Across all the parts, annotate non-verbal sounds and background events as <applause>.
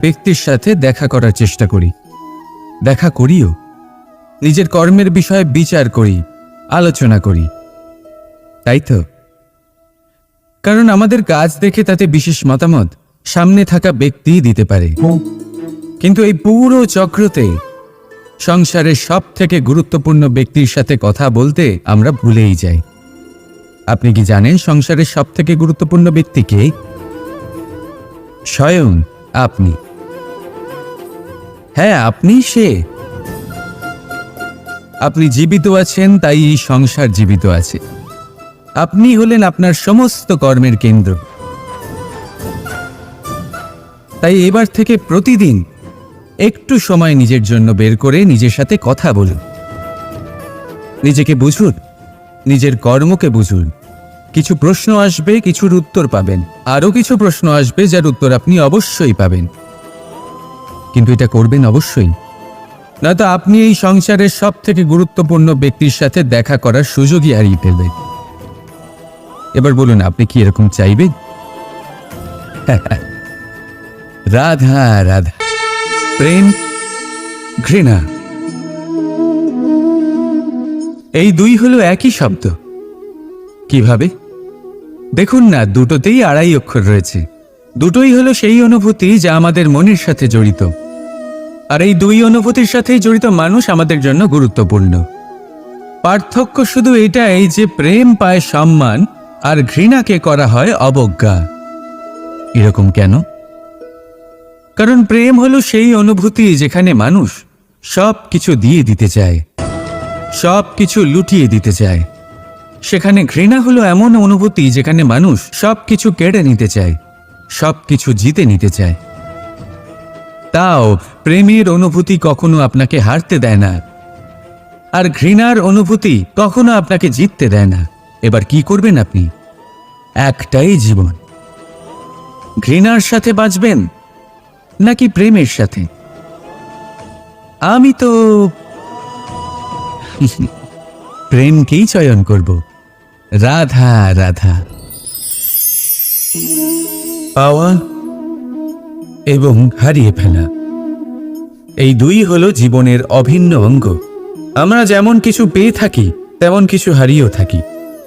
ব্যক্তির সাথে দেখা করার চেষ্টা করি। দেখা করিও। নিজের কর্মের বিষয়ে বিচার করি, আলোচনা করি। তাই তো? কারণ আমাদের কাজ দেখে তাতে বিশেষ মতামত সামনে থাকা ব্যক্তি দিতে পারে। কিন্তু এই পুরো চক্রতে সংসারের সব থেকে গুরুত্বপূর্ণ ব্যক্তির সাথে কথা বলতে আমরা ভুলেই যাই। আপনি কি জানেন সংসারের সব থেকে গুরুত্বপূর্ণ ব্যক্তিকে স্বয়ং আপনি। হ্যাঁ আপনি সে। আপনি জীবিত আছেন, তাই এই সংসার জীবিত আছে। আপনি হলেন আপনার সমস্ত কর্মের কেন্দ্র। তাই এবার থেকে প্রতিদিন একটু সময় নিজের জন্য বের করে নিজের সাথে কথা বলুন। নিজেকে বুঝুন, নিজের কর্মকে বুঝুন। কিছু প্রশ্ন আসবে, কিছুর উত্তর পাবেন। আরও কিছু প্রশ্ন আসবে, যার উত্তর আপনি অবশ্যই পাবেন। কিন্তু এটা করবেন অবশ্যই। নয়তো আপনি এই সংসারের সব থেকে গুরুত্বপূর্ণ ব্যক্তির সাথে দেখা করার সুযোগই হারিয়ে ফেলবেন। এবার বলুন, আপনি কি এরকম চাইবেন? <laughs> রাধা রাধা। প্রেম, ঘৃণা। এই দুই হলো একই শব্দ। কীভাবে? দেখুন না, দুটোতেই আড়াই অক্ষর রয়েছে। দুটোই হলো সেই অনুভূতি যা আমাদের মনের সাথে জড়িত। আর এই দুই অনুভূতির সাথেই জড়িত মানুষ আমাদের জন্য গুরুত্বপূর্ণ। পার্থক্য শুধু এটাই যে প্রেম পায় সম্মান আর ঘৃণাকে করা হয় অবজ্ঞা। এরকম কেন? কারণ প্রেম হলো সেই অনুভূতি যেখানে মানুষ সব কিছু দিয়ে দিতে চায় সব কিছু লুটিয়ে দিতে চায়। সেখানে ঘৃণা হলো এমন অনুভূতি যেখানে মানুষ সব কিছু কেড়ে নিতে চায় সব কিছু জিতে নিতে চায়। তাও প্রেমের অনুভূতি কখনো আপনাকে হারতে দেয় না। আর ঘৃণার অনুভূতি কখনো আপনাকে জিততে দেয় না। এবার কি করবেন আপনি? একটাই জীবন। ঘৃণার সাথে বাঁচবেন নাকি প্রেমের সাথে? আমি তো প্রেমকেই চয়ন করব। রাধা রাধা। পাওয়া এবং হারিয়ে ফেলা। এই দুই হলো জীবনের অভিন্ন অঙ্গ। আমরা যেমন কিছু পেয়ে থাকি, তেমন কিছু হারিয়েও থাকি।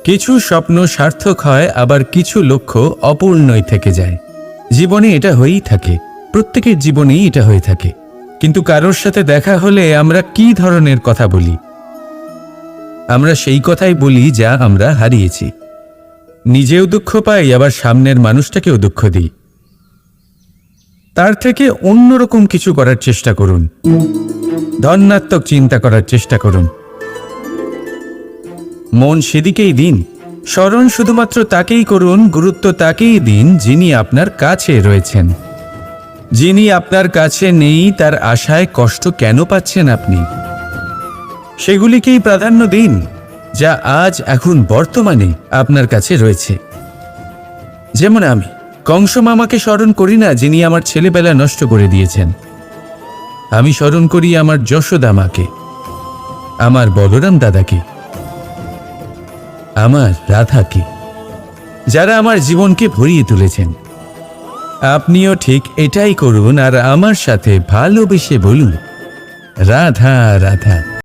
কিছু স্বপ্ন সার্থক হয়, আবার কিছু লক্ষ্য অপূর্ণই থেকে যায়। জীবনে এটা হয়েই থাকে, প্রত্যেকের জীবনেই এটা হয়ে থাকে। কিন্তু কারোর সাথে দেখা হলে আমরা কি ধরনের কথা বলি? আমরা সেই কথাই বলি যা আমরা হারিয়েছি। নিজেও দুঃখ পাই, আবার সামনের মানুষটাকেও দুঃখ দিই। তার থেকে অন্যরকম কিছু করার চেষ্টা করুন। ধন্যাত্মক চিন্তা করার চেষ্টা করুন। মন সেদিকেই দিন। স্মরণ শুধুমাত্র তাকেই করুন, গুরুত্ব তাকেই দিন, যিনি আপনার কাছে রয়েছেন। যিনি আপনার কাছে নেই, তার আশায় কষ্ট কেন পাচ্ছেন আপনি? সেগুলিকেই প্রাধান্য দিন, যা আজ এখন বর্তমানে আপনার কাছে রয়েছে। যেমন আমি। কংস মামাকে স্মরণ করি না যিনি আমার ছেলেবেলা নষ্ট করে দিয়েছেন। আমি স্মরণ করি আমার যশোদা মাকে আমার বলরাম দাদাকে, আমার রাধাকে, যারা আমার জীবনকে ভরিয়ে তুলেছেন। আপনিও ঠিক এটাই করুন আর আমার সাথে ভালোবেসে বলুন, রাধা রাধা।